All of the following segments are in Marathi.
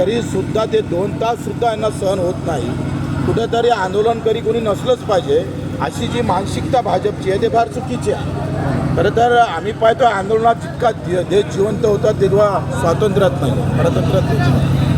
तरीसुद्धा ते दोन तास सुद्धा यांना सहन होत नाही. कुठेतरी आंदोलनकरी कोणी नसलंच पाहिजे अशी जी मानसिकता भाजपची आहे ते फार चुकीची आहे. खरं तर आम्ही पाहतो आंदोलनात जितका देश जिवंत होता तेव्हा स्वातंत्र्यात नाही परतंत्रात नाही.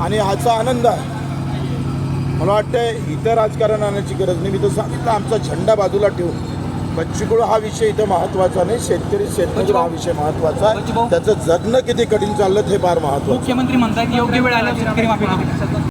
आणि ह्याचा आनंद आहे. मला वाटतं इथं राजकारण आणण्याची गरज नाही. मी तर सांगितलं आमचा झेंडा बाजूला ठेवून. बच्चूकडू हा विषय इथं महत्त्वाचा नाही. शेतकरी शेतमजूर हा विषय महत्त्वाचा आहे. त्याचं जगणं किती कठीण चाललं ते फार महत्त्वाचं मुख्यमंत्री म्हणतात योग्य वेळ आल्यावर शेतकरी